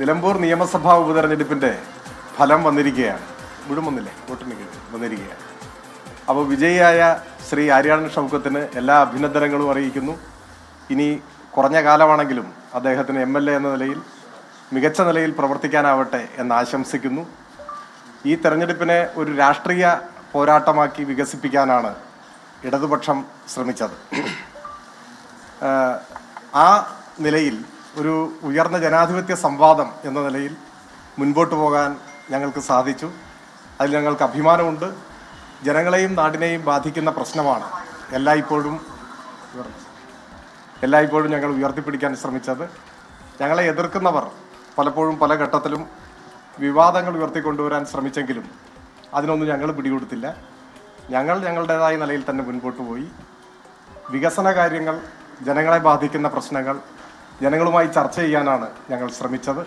നിലമ്പൂർ നിയമസഭാ ഉപതെരഞ്ഞെടുപ്പിന്റെ ഫലം വന്നിരിക്കുകയാണ്. വിടുമൊന്നില്ലേ വന്നില്ലേ വോട്ടെണ്ണിക്ക് വന്നിരിക്കുകയാണ്. അപ്പോൾ വിജയിയായ ശ്രീ ആര്യാടൻ ഷൗക്കത്തിന് എല്ലാ അഭിനന്ദനങ്ങളും അറിയിക്കുന്നു. ഇനി കുറഞ്ഞ കാലമാണെങ്കിലും അദ്ദേഹത്തിന് എം എൽ എ എന്ന നിലയിൽ മികച്ച നിലയിൽ പ്രവർത്തിക്കാനാവട്ടെ എന്ന് ആശംസിക്കുന്നു. ഈ തെരഞ്ഞെടുപ്പിനെ ഒരു രാഷ്ട്രീയ പോരാട്ടമാക്കി വികസിപ്പിക്കാനാണ് ഇടതുപക്ഷം ശ്രമിച്ചത്. ആ നിലയിൽ ഒരു ഉയർന്ന ജനാധിപത്യ സംവാദം എന്ന നിലയിൽ മുൻപോട്ട് പോകാൻ ഞങ്ങൾക്ക് സാധിച്ചു. അതിൽ ഞങ്ങൾക്ക് അഭിമാനമുണ്ട്. ജനങ്ങളെയും നാടിനെയും ബാധിക്കുന്ന പ്രശ്നമാണ് എല്ലായ്പ്പോഴും എല്ലായ്പ്പോഴും ഞങ്ങൾ ഉയർത്തിപ്പിടിക്കാൻ ശ്രമിച്ചത്. ഞങ്ങളെ എതിർക്കുന്നവർ പലപ്പോഴും പല ഘട്ടത്തിലും വിവാദങ്ങൾ ഉയർത്തിക്കൊണ്ടുവരാൻ ശ്രമിച്ചെങ്കിലും അതിനൊന്നും ഞങ്ങൾ പിടികൊടുത്തില്ല. ഞങ്ങൾ ഞങ്ങളുടേതായ നിലയിൽ തന്നെ മുൻപോട്ട് പോയി. വികസന കാര്യങ്ങൾ ജനങ്ങളെ ബാധിക്കുന്ന പ്രശ്നങ്ങൾ ജനങ്ങളുമായി ചർച്ച ചെയ്യാനാണ് ഞങ്ങൾ ശ്രമിച്ചത്.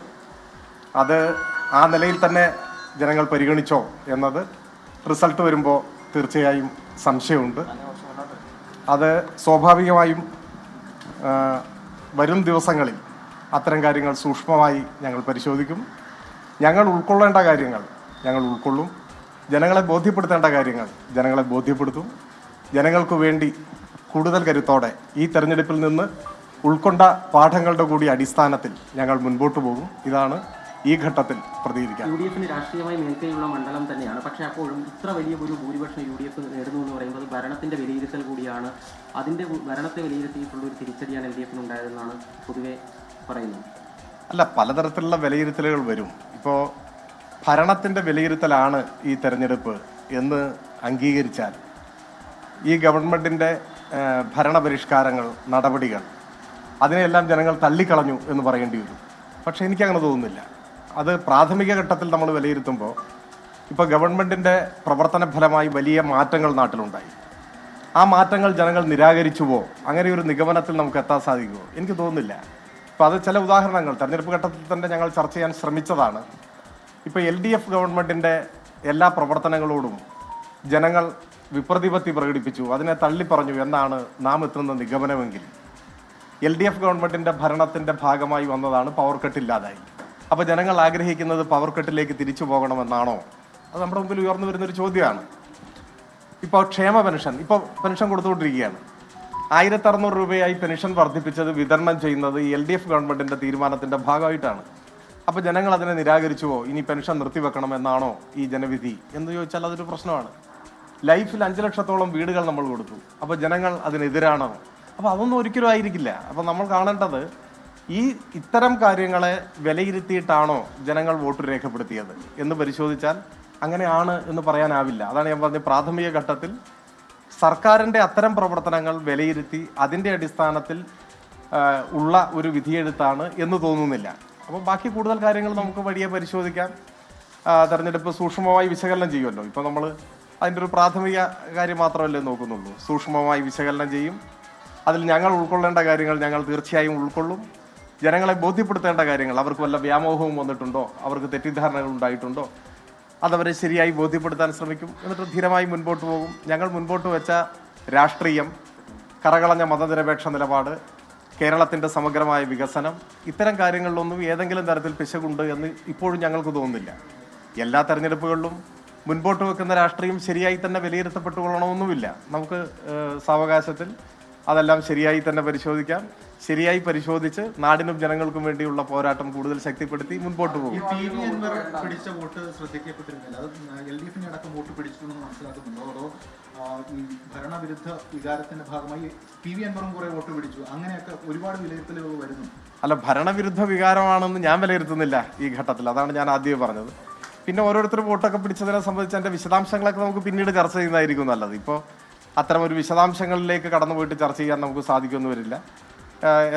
അത് ആ നിലയിൽ തന്നെ ജനങ്ങൾ പരിഗണിച്ചോ എന്നത് റിസൾട്ട് വരുമ്പോൾ തീർച്ചയായും സംശയമുണ്ട്. അത് സ്വാഭാവികമായും വരും ദിവസങ്ങളിൽ അത്തരം കാര്യങ്ങൾ സൂക്ഷ്മമായി ഞങ്ങൾ പരിശോധിക്കും. ഞങ്ങൾ ഉൾക്കൊള്ളേണ്ട കാര്യങ്ങൾ ഞങ്ങൾ ഉൾക്കൊള്ളും. ജനങ്ങളെ ബോധ്യപ്പെടുത്തേണ്ട കാര്യങ്ങൾ ജനങ്ങളെ ബോധ്യപ്പെടുത്തും. ജനങ്ങൾക്ക് വേണ്ടി കൂടുതൽ കരുത്തോടെ ഈ തെരഞ്ഞെടുപ്പിൽ നിന്ന് ഉൾക്കൊണ്ട പാഠങ്ങളുടെ കൂടി അടിസ്ഥാനത്തിൽ ഞങ്ങൾ മുൻപോട്ട് പോകും. ഇതാണ് ഈ ഘട്ടത്തിൽ പ്രതികരിക്കുക യു ഡി എഫിന് രാഷ്ട്രീയമായി മേൽക്കൈയുള്ള മണ്ഡലം തന്നെയാണ്. പക്ഷേ അപ്പോഴും ഇത്ര വലിയ ഒരു ഭൂരിപക്ഷം യു ഡി എഫ് നേടുന്നു എന്ന് പറയുമ്പോൾ ഭരണത്തിന്റെ വിലയിരുത്തൽ കൂടിയാണ്. അതിന്റെ ഭരണത്തെ വിലയിരുത്തിയിട്ടുള്ള ഒരു തിരിച്ചടിയാണ് എൽ ഡി എഫിന് ഉണ്ടായതെന്നാണ് പൊതുവെ പറയുന്നത്. അല്ല പലതരത്തിലുള്ള വിലയിരുത്തലുകൾ വരും. ഇപ്പോൾ ഭരണത്തിന്റെ വിലയിരുത്തലാണ് ഈ തെരഞ്ഞെടുപ്പ് എന്ന് അംഗീകരിച്ചാൽ ഈ ഗവൺമെന്റിന്റെ ഭരണപരിഷ്കാരങ്ങൾ നടപടികൾ അതിനെയെല്ലാം ജനങ്ങൾ തള്ളിക്കളഞ്ഞു എന്ന് പറയേണ്ടി വരും പക്ഷേ എനിക്കങ്ങനെ തോന്നുന്നില്ല. അത് പ്രാഥമിക ഘട്ടത്തിൽ നമ്മൾ വിലയിരുത്തുമ്പോൾ ഇപ്പോൾ ഗവൺമെന്റിന്റെ പ്രവർത്തന ഫലമായി വലിയ മാറ്റങ്ങൾ നാട്ടിലുണ്ടായി. ആ മാറ്റങ്ങൾ ജനങ്ങൾ നിരാകരിച്ചുവോ അങ്ങനെ ഒരു നിഗമനത്തിൽ നമുക്ക് എത്താൻ സാധിക്കുമോ എനിക്ക് തോന്നുന്നില്ല. ഇപ്പോൾ അത് ചില ഉദാഹരണങ്ങൾ തെരഞ്ഞെടുപ്പ് ഘട്ടത്തിൽ തന്നെ ഞങ്ങൾ ചർച്ച ചെയ്യാൻ ശ്രമിച്ചതാണ്. ഇപ്പോൾ എൽ ഡി എഫ് ഗവൺമെന്റിന്റെ എല്ലാ പ്രവർത്തനങ്ങളോടും ജനങ്ങൾ വിപ്രതിപത്തി പ്രകടിപ്പിച്ചു. അതിനെ തള്ളിപ്പറഞ്ഞു എന്നാണ് നാം എത്തുന്ന നിഗമനമെങ്കിൽ? എൽ ഡി എഫ് ഗവൺമെന്റിന്റെ ഭരണത്തിന്റെ ഭാഗമായി വന്നതാണ് പവർ കട്ട് ഇല്ലാതായി. അപ്പോൾ ജനങ്ങൾ ആഗ്രഹിക്കുന്നത് പവർ കട്ടിലേക്ക് തിരിച്ചു പോകണമെന്നാണോ? അത് നമ്മുടെ മുമ്പിൽ ഉയർന്നു വരുന്നൊരു ചോദ്യമാണ്. ഇപ്പോൾ ക്ഷേമ പെൻഷൻ ഇപ്പോൾ പെൻഷൻ കൊടുത്തുകൊണ്ടിരിക്കുകയാണ്. ആയിരത്തി അറുന്നൂറ് രൂപയായി പെൻഷൻ വർദ്ധിപ്പിച്ചത് വിതരണം ചെയ്യുന്നത് എൽ ഡി എഫ് ഗവൺമെന്റിന്റെ തീരുമാനത്തിന്റെ ഭാഗമായിട്ടാണ്. അപ്പോൾ ജനങ്ങൾ അതിനെ നിരാകരിച്ചുവോ? ഇനി പെൻഷൻ നിർത്തിവെക്കണമെന്നാണോ ഈ ജനവിധി? എന്ന് ചോദിച്ചാൽ അതൊരു പ്രശ്നമാണ്. ലൈഫിൽ അഞ്ച് ലക്ഷത്തോളം വീടുകൾ നമ്മൾ കൊടുത്തു. അപ്പോൾ ജനങ്ങൾ അതിനെതിരാണോ? അപ്പോൾ അതൊന്നും ഒരിക്കലും ആയിരിക്കില്ല. അപ്പോൾ നമ്മൾ കാണേണ്ടത് ഈ ഇത്തരം കാര്യങ്ങളെ വിലയിരുത്തിയിട്ടാണോ ജനങ്ങൾ വോട്ട് രേഖപ്പെടുത്തിയത് എന്ന് പരിശോധിച്ചാൽ അങ്ങനെയാണ് എന്ന് പറയാനാവില്ല. അതാണ് ഞാൻ പറഞ്ഞ പ്രാഥമിക ഘട്ടത്തിൽ സർക്കാരിന്റെ അത്തരം പ്രവർത്തനങ്ങൾ വിലയിരുത്തി അതിന്റെ അടിസ്ഥാനത്തിൽ ഉള്ള ഒരു വിധിയെഴുത്താണ് എന്ന് തോന്നുന്നില്ല. അപ്പോൾ ബാക്കി കൂടുതൽ കാര്യങ്ങൾ നമുക്ക് വഴിയെ പരിശോധിക്കാം. തെരഞ്ഞെടുപ്പ് സൂക്ഷ്മമായി വിശകലനം ചെയ്യുമല്ലോ. ഇപ്പോൾ നമ്മൾ അതിന്റെ ഒരു പ്രാഥമിക കാര്യം മാത്രമല്ലേ നോക്കുന്നുള്ളൂ. സൂക്ഷ്മമായി വിശകലനം ചെയ്യും. അതിൽ ഞങ്ങൾ ഉൾക്കൊള്ളേണ്ട കാര്യങ്ങൾ ഞങ്ങൾ തീർച്ചയായും ഉൾക്കൊള്ളും. ജനങ്ങളെ ബോധ്യപ്പെടുത്തേണ്ട കാര്യങ്ങൾ അവർക്ക് വല്ല വ്യാമോഹവും വന്നിട്ടുണ്ടോ? അവർക്ക് തെറ്റിദ്ധാരണകൾ ഉണ്ടായിട്ടുണ്ടോ? അതവരെ ശരിയായി ബോധ്യപ്പെടുത്താൻ ശ്രമിക്കും. എന്നിട്ട് ധീരമായി മുൻപോട്ട് പോകും. ഞങ്ങൾ മുൻപോട്ട് വെച്ച രാഷ്ട്രീയം കറകളഞ്ഞ മതനിരപേക്ഷ നിലപാട് കേരളത്തിന്റെ സമഗ്രമായ വികസനം ഇത്തരം കാര്യങ്ങളിലൊന്നും ഏതെങ്കിലും തരത്തിൽ പിശകുണ്ട് എന്ന് ഇപ്പോഴും ഞങ്ങൾക്ക് തോന്നുന്നില്ല. എല്ലാ തെരഞ്ഞെടുപ്പുകളിലും മുൻപോട്ട് വെക്കുന്ന രാഷ്ട്രീയം ശരിയായി തന്നെ വിലയിരുത്തപ്പെട്ടുകൊള്ളണമെന്നുമില്ല. നമുക്ക് സാവകാശത്തിൽ അതെല്ലാം ശരിയായി തന്നെ പരിശോധിക്കാം. ശരിയായി പരിശോധിച്ച് നാടിനും ജനങ്ങൾക്കും വേണ്ടിയുള്ള പോരാട്ടം കൂടുതൽ ശക്തിപ്പെടുത്തി മുൻപോട്ട് പോകും. പിടിച്ച വോട്ട് ശ്രദ്ധിക്കപ്പെട്ടിരുന്നില്ല. അത് എൽ ഡി എഫിനെ അടക്കം വോട്ട് പിടിച്ചിട്ടുണ്ടെന്ന് മനസ്സിലാക്കുന്നുണ്ടോ? അതോ ഈ ഭരണവിരുദ്ധ വികാരത്തിന്റെ ഭാഗമായി പി വി അൻവറും കുറെ വോട്ട് പിടിച്ചു. അങ്ങനെയൊക്കെ ഒരുപാട് വിലയിരുത്തലുകൾ വരുന്നു. അല്ല ഭരണവിരുദ്ധ വികാരമാണെന്ന് ഞാൻ വിലയിരുത്തുന്നില്ല ഈ ഘട്ടത്തിൽ. അതാണ് ഞാൻ ആദ്യം പറഞ്ഞത്. പിന്നെ ഓരോരുത്തർ വോട്ടൊക്കെ പിടിച്ചതിനെ സംബന്ധിച്ച് അതിന്റെ വിശദാംശങ്ങളൊക്കെ നമുക്ക് പിന്നീട് ചർച്ച ചെയ്യുന്നതായിരിക്കും നല്ലത്. ഇപ്പോൾ അത്തരം ഒരു വിശദാംശങ്ങളിലേക്ക് കടന്നു പോയിട്ട് ചർച്ച ചെയ്യാൻ നമുക്ക് സാധിക്കുമെന്ന് വരില്ല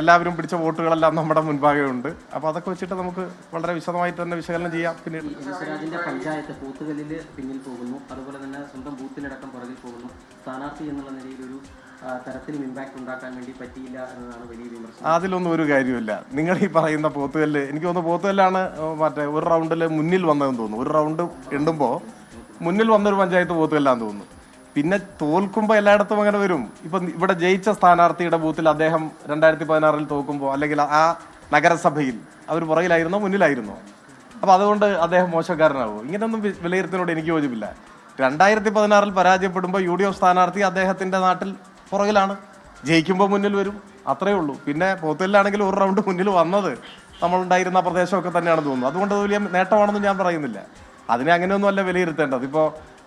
എല്ലാവരും പിടിച്ച വോട്ടുകളെല്ലാം നമ്മുടെ മുൻപാകെ ഉണ്ട്. അപ്പോൾ അതൊക്കെ വെച്ചിട്ട് നമുക്ക് വളരെ വിശദമായിട്ട് തന്നെ വിശകലനം ചെയ്യാം. പിന്നെ സ്വരാജിന്റെ പഞ്ചായത്ത് ബൂത്തുകളിൽ പിന്നിൽ പോകുന്നു. അതുപോലെ തന്നെ സ്വന്തം ബൂത്തിനടക്കം പുറകിൽ പോകുന്നു. സ്ഥാനാർത്ഥി എന്നുള്ള നിലയിൽ ഒരു തരത്തിലും ഇമ്പാക്ട് ഉണ്ടാക്കാൻ വേണ്ടി പറ്റിയില്ല എന്നതാണ് വലിയ വിമർശനം. അതിലൊന്നും ഒരു കാര്യമില്ല നിങ്ങൾ ഈ പറയുന്ന പോത്തുകല്ല് എനിക്ക് തോന്നുന്നു പോത്തുകല്ലാണ് മറ്റേ ഒരു റൗണ്ടിൽ മുന്നിൽ വന്നതെന്ന് തോന്നുന്നു. ഒരു റൗണ്ട് എണ്ണുമ്പോൾ മുന്നിൽ വന്നൊരു പഞ്ചായത്ത് പോത്തുകല്ലാന്ന് തോന്നുന്നു. പിന്നെ തോൽക്കുമ്പോൾ എല്ലായിടത്തും അങ്ങനെ വരും. ഇപ്പൊ ഇവിടെ ജയിച്ച സ്ഥാനാർത്ഥിയുടെ ബൂത്തിൽ അദ്ദേഹം രണ്ടായിരത്തി പതിനാറിൽ തോക്കുമ്പോൾ അല്ലെങ്കിൽ ആ നഗരസഭയിൽ അവർ പുറകിലായിരുന്നോ മുന്നിലായിരുന്നോ? അപ്പൊ അതുകൊണ്ട് അദ്ദേഹം മോശക്കാരനാകുമോ ഇങ്ങനെയൊന്നും വിലയിരുത്തിനോട് എനിക്ക് യോജിപ്പില്ല. രണ്ടായിരത്തി പതിനാറിൽ പരാജയപ്പെടുമ്പോൾ യു ഡി എഫ് സ്ഥാനാർത്ഥി അദ്ദേഹത്തിന്റെ നാട്ടിൽ പുറകിലാണ്. ജയിക്കുമ്പോൾ മുന്നിൽ വരും. അത്രയേ ഉള്ളൂ. പിന്നെ പോത്തലിലാണെങ്കിൽ ഒരു റൗണ്ട് മുന്നിൽ വന്നത് നമ്മളുണ്ടായിരുന്ന പ്രദേശമൊക്കെ തന്നെയാണ് തോന്നുന്നത് അതുകൊണ്ട് അത് വലിയ നേട്ടമാണെന്ന് ഞാൻ പറയുന്നില്ല. അതിനെ അങ്ങനെയൊന്നും അല്ല വിലയിരുത്തേണ്ടത്. ഇപ്പോൾ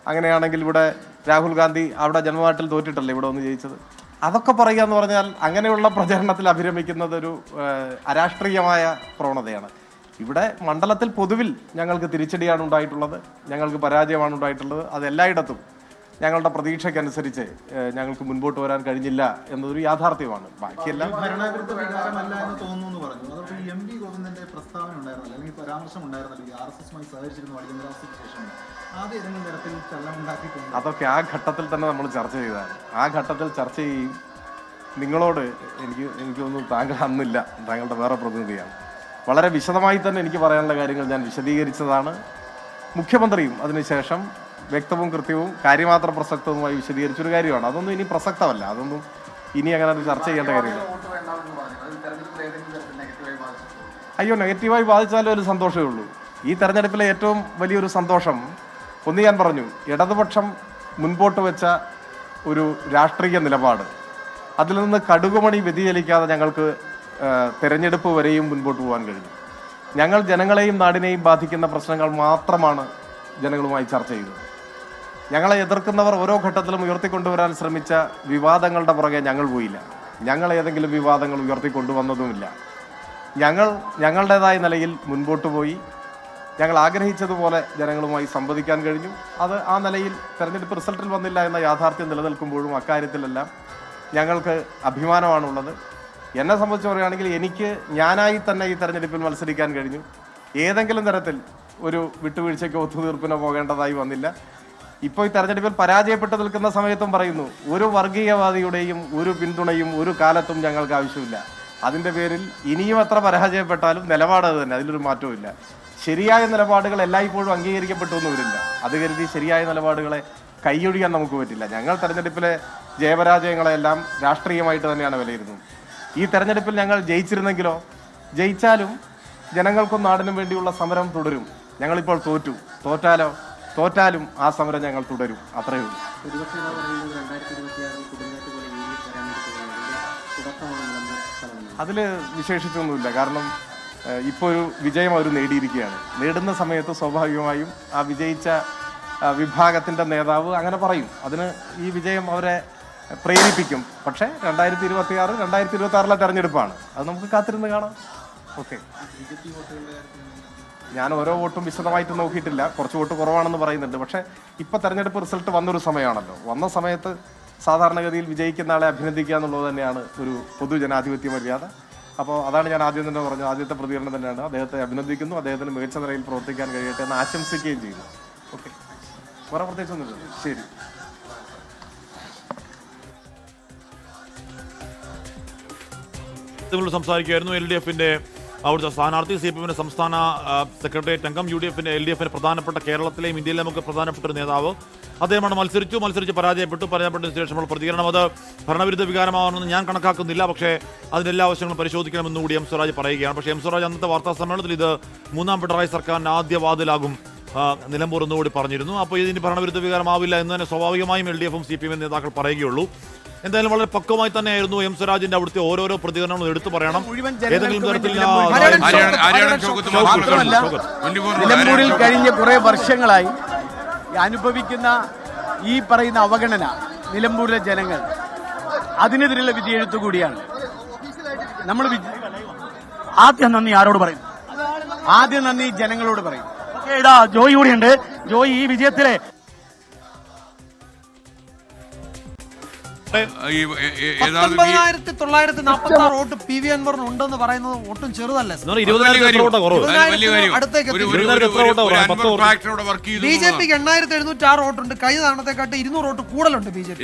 അങ്ങനെയാണെങ്കിൽ ഇവിടെ രാഹുൽ ഗാന്ധി അവിടെ ജന്മനാട്ടിൽ തോറ്റിട്ടല്ലേ ഇവിടെ ഒന്ന് ജയിച്ചത്? അതൊക്കെ പറയുക എന്ന് പറഞ്ഞാൽ അങ്ങനെയുള്ള പ്രചരണത്തിൽ അഭിരമിക്കുന്നത് ഒരു അരാഷ്ട്രീയമായ പ്രവണതയാണ്. ഇവിടെ മണ്ഡലത്തിൽ പൊതുവിൽ ഞങ്ങൾക്ക് തിരിച്ചടിയാണ് ഉണ്ടായിട്ടുള്ളത് ഞങ്ങൾക്ക് പരാജയമാണ് ഉണ്ടായിട്ടുള്ളത് അത് എല്ലായിടത്തും. ഞങ്ങളുടെ പ്രതീക്ഷയ്ക്കനുസരിച്ച് ഞങ്ങൾക്ക് മുൻപോട്ട് വരാൻ കഴിഞ്ഞില്ല എന്നതൊരു യാഥാർത്ഥ്യമാണ്. ബാക്കിയെല്ലാം അതൊക്കെ ആ ഘട്ടത്തിൽ തന്നെ നമ്മൾ ചർച്ച ചെയ്തതാണ്. ആ ഘട്ടത്തിൽ ചർച്ച ചെയ്യും. നിങ്ങളോട് എനിക്ക് എനിക്കൊന്നും താങ്കൾ അന്നില്ല. താങ്കളുടെ വേറെ പ്രതിനിധിയാണ്. വളരെ വിശദമായി തന്നെ എനിക്ക് പറയാനുള്ള കാര്യങ്ങൾ ഞാൻ വിശദീകരിച്ചതാണ്. മുഖ്യമന്ത്രിയും അതിനുശേഷം വ്യക്തവും കൃത്യവും കാര്യമാത്ര പ്രസക്തവുമായി വിശദീകരിച്ചൊരു കാര്യമാണ്. അതൊന്നും ഇനി പ്രസക്തമല്ല. അതൊന്നും ഇനി അങ്ങനെ അത് ചർച്ച ചെയ്യേണ്ട കാര്യമില്ല. അയ്യോ നെഗറ്റീവായി ബാധിച്ചാലും ഒരു സന്തോഷമേ ഉള്ളൂ. ഈ തെരഞ്ഞെടുപ്പിലെ ഏറ്റവും വലിയൊരു സന്തോഷം ഒന്ന് ഞാൻ പറഞ്ഞു ഇടതുപക്ഷം മുൻപോട്ട് വെച്ച ഒരു രാഷ്ട്രീയ നിലപാട്. അതിൽ നിന്ന് കടുകുമണി വ്യതിചലിക്കാതെ ഞങ്ങൾക്ക് തിരഞ്ഞെടുപ്പ് വരെയും മുൻപോട്ട് പോകാൻ കഴിഞ്ഞു. ഞങ്ങൾ ജനങ്ങളെയും നാടിനെയും ബാധിക്കുന്ന പ്രശ്നങ്ങൾ മാത്രമാണ് ജനങ്ങളുമായി ചർച്ച ചെയ്തത്. ഞങ്ങളെ എതിർക്കുന്നവർ ഓരോ ഘട്ടത്തിലും ഉയർത്തിക്കൊണ്ടുവരാൻ ശ്രമിച്ച വിവാദങ്ങളുടെ പുറകെ ഞങ്ങൾ പോയില്ല. ഞങ്ങൾ ഏതെങ്കിലും വിവാദങ്ങൾ ഉയർത്തിക്കൊണ്ടുവന്നതുമില്ല. ഞങ്ങൾ ഞങ്ങളുടേതായ നിലയിൽ മുൻപോട്ട് പോയി. ഞങ്ങൾ ആഗ്രഹിച്ചതുപോലെ ജനങ്ങളുമായി സംവദിക്കാൻ കഴിഞ്ഞു. അത് ആ നിലയിൽ തെരഞ്ഞെടുപ്പ് റിസൾട്ടിൽ വന്നില്ല എന്ന യാഥാർത്ഥ്യം നിലനിൽക്കുമ്പോഴും അക്കാര്യത്തിലെല്ലാം ഞങ്ങൾക്ക് അഭിമാനമാണുള്ളത്. എന്നെ സംബന്ധിച്ച് പറയുകയാണെങ്കിൽ എനിക്ക് ഞാനായി തന്നെ ഈ തെരഞ്ഞെടുപ്പിൽ മത്സരിക്കാൻ കഴിഞ്ഞു. ഏതെങ്കിലും തരത്തിൽ ഒരു വിട്ടുവീഴ്ചയ്ക്കോ ഒത്തുതീർപ്പിനോ പോകേണ്ടതായി വന്നില്ല. ഇപ്പോൾ ഈ തെരഞ്ഞെടുപ്പിൽ പരാജയപ്പെട്ട് നിൽക്കുന്ന സമയത്തും പറയുന്നു ഒരു വർഗീയവാദിയുടെയും ഒരു പിന്തുണയും ഒരു കാലത്തും ഞങ്ങൾക്ക് ആവശ്യമില്ല. അതിന്റെ പേരിൽ ഇനിയും എത്ര പരാജയപ്പെട്ടാലും നിലപാട് അത് തന്നെ അതിലൊരു മാറ്റവും ശരിയായ നിലപാടുകൾ എല്ലായ്പ്പോഴും അംഗീകരിക്കപ്പെട്ടു എന്ന് വരില്ല. അത് കരുതി ശരിയായ നിലപാടുകളെ കൈയൊഴിയാൻ നമുക്ക് പറ്റില്ല. ഞങ്ങൾ തെരഞ്ഞെടുപ്പിലെ ജയപരാജയങ്ങളെല്ലാം രാഷ്ട്രീയമായിട്ട് തന്നെയാണ് വിലയിരുന്നത്. ഈ തെരഞ്ഞെടുപ്പിൽ ഞങ്ങൾ ജയിച്ചിരുന്നെങ്കിലോ ജയിച്ചാലും ജനങ്ങൾക്കും നാടിനും വേണ്ടിയുള്ള സമരം തുടരും. ഞങ്ങളിപ്പോൾ തോറ്റു. തോറ്റാലോ? തോറ്റാലും ആ സമരം ഞങ്ങൾ തുടരും. അത്രയേ ഉള്ളൂ. അതിൽ വിശേഷിച്ചൊന്നുമില്ല. കാരണം ഇപ്പോൾ ഒരു വിജയം അവർ നേടിയിരിക്കുകയാണ്. നേടുന്ന സമയത്ത് സ്വാഭാവികമായും ആ വിജയിച്ച വിഭാഗത്തിന്റെ നേതാവ് അങ്ങനെ പറയും. അതിന് ഈ വിജയം അവരെ പ്രേരിപ്പിക്കും. പക്ഷേ രണ്ടായിരത്തി ഇരുപത്തി ആറ് രണ്ടായിരത്തി ഇരുപത്തി ആറിലെ തെരഞ്ഞെടുപ്പാണ്. അത് നമുക്ക് കാത്തിരുന്ന് കാണാം. ഓക്കെ ഞാൻ ഓരോ വോട്ടും വിശദമായിട്ട് നോക്കിയിട്ടില്ല. കുറച്ച് വോട്ട് കുറവാണെന്ന് പറയുന്നുണ്ട്. പക്ഷേ ഇപ്പൊ തെരഞ്ഞെടുപ്പ് റിസൾട്ട് വന്നൊരു സമയമാണല്ലോ. വന്ന സമയത്ത് സാധാരണഗതിയിൽ വിജയിക്കുന്ന ആളെ അഭിനന്ദിക്കുക എന്നുള്ളത് തന്നെയാണ് ഒരു പൊതുജനാധിപത്യ മര്യാദ. അപ്പോൾ അതാണ് ഞാൻ ആദ്യം തന്നെ പറഞ്ഞത്. ആദ്യത്തെ പ്രതികരണം തന്നെയാണ്. അദ്ദേഹത്തെ അഭിനന്ദിക്കുന്നു. അദ്ദേഹത്തിന് മികച്ച നിലയിൽ പ്രവർത്തിക്കാൻ കഴിയട്ടെ എന്ന് ആശംസിക്കുകയും ചെയ്യുന്നു. ഓക്കെ. വേറെ പ്രത്യേകിച്ചൊന്നുമില്ല ശരി. സംസാരിക്കുകയായിരുന്നു എൽ ഡി എഫിന്റെ അവിടുത്തെ സ്ഥാനാർത്ഥി സി പി എമ്മിന്റെ സംസ്ഥാന സെക്രട്ടേറിയറ്റ് അംഗം യു ഡി എഫിന്റെ എൽ ഡി എഫിന്റെ പ്രധാനപ്പെട്ട കേരളത്തിലെയും ഇന്ത്യയിലെയും ഒക്കെ പ്രധാനപ്പെട്ട ഒരു നേതാവ്. അദ്ദേഹമാണ് മത്സരിച്ചു മത്സരിച്ച് പരാജയപ്പെട്ടു. പരാജയപ്പെട്ടതിന് ശേഷമുള്ള പ്രതികരണം. അത് ഭരണവിരുദ്ധ വികാരമാണെന്ന് ഞാൻ കണക്കാക്കുന്നില്ല. പക്ഷേ അതിന്റെ എല്ലാ ആവശ്യങ്ങളും പരിശോധിക്കണമെന്ന് കൂടി എം സ്വരാജ് പറയുകയാണ്. പക്ഷേ എം സ്വരാജ് അന്നത്തെ വാർത്താ സമ്മേളനത്തിൽ ഇത് മൂന്നാം പിണറായി സർക്കാരിന്റെ ആദ്യ വാതിലാകും നിലമ്പൂർ എന്നുകൂടി പറഞ്ഞിരുന്നു. അപ്പോൾ ഇതിന് ഭരണവിരുദ്ധ വികാരമാവില്ല എന്ന് തന്നെ സ്വാഭാവികമായും എൽ ഡി എഫും സി പി എം നേതാക്കൾ പറയുകയുള്ളൂ. എന്തായാലും വളരെ പക്വമായി തന്നെയായിരുന്നു എം സ്വരാജിന്റെ അവിടുത്തെ ഓരോരോ പ്രതികരണങ്ങളും എടുത്തു പറയണം. ഏതെങ്കിലും തരത്തിൽ ആ, ആര്യാടൻ ആര്യാടൻ- ആര്യാടൻ ആര്യാടൻ ഷൗക്കത്ത് ഷൗക്കത്ത് മാത്രമല്ല. ഷൗക്കത്ത്. 24 നിലമ്പൂരിൽ കഴിഞ്ഞ കുറെ വർഷങ്ങളായി അനുഭവിക്കുന്ന ഈ പറയുന്ന അവഗണന നിലമ്പൂരിലെ ജനങ്ങൾ അതിനെതിരെയുള്ള വിധിയെഴുത്തു കൂടിയാണ് നമ്മൾ ആദ്യം നന്ദി ആരോട് പറയും? ആദ്യം നന്ദി ജനങ്ങളോട് പറയും. ഇതാ ജോയി കൂടിയുണ്ട്. ജോയി ഈ വിജയത്തിലെ പത്തൊമ്പതിനായിരത്തി തൊള്ളായിരത്തി നാൽപ്പത്തി ആറ് വോട്ട് പി വി അൻവറിന് ഉണ്ടെന്ന് പറയുന്നത് ഒട്ടും ചെറുതല്ല? ബി ജെ പിക്ക് എണ്ണായിരത്തി എഴുന്നൂറ്റി ആറ് വോട്ടുണ്ട്. കഴിഞ്ഞ തവണത്തെക്കാട്ട് ഇരുന്നൂറ് വോട്ട് കൂടുതലുണ്ട് ബി ജെ പി.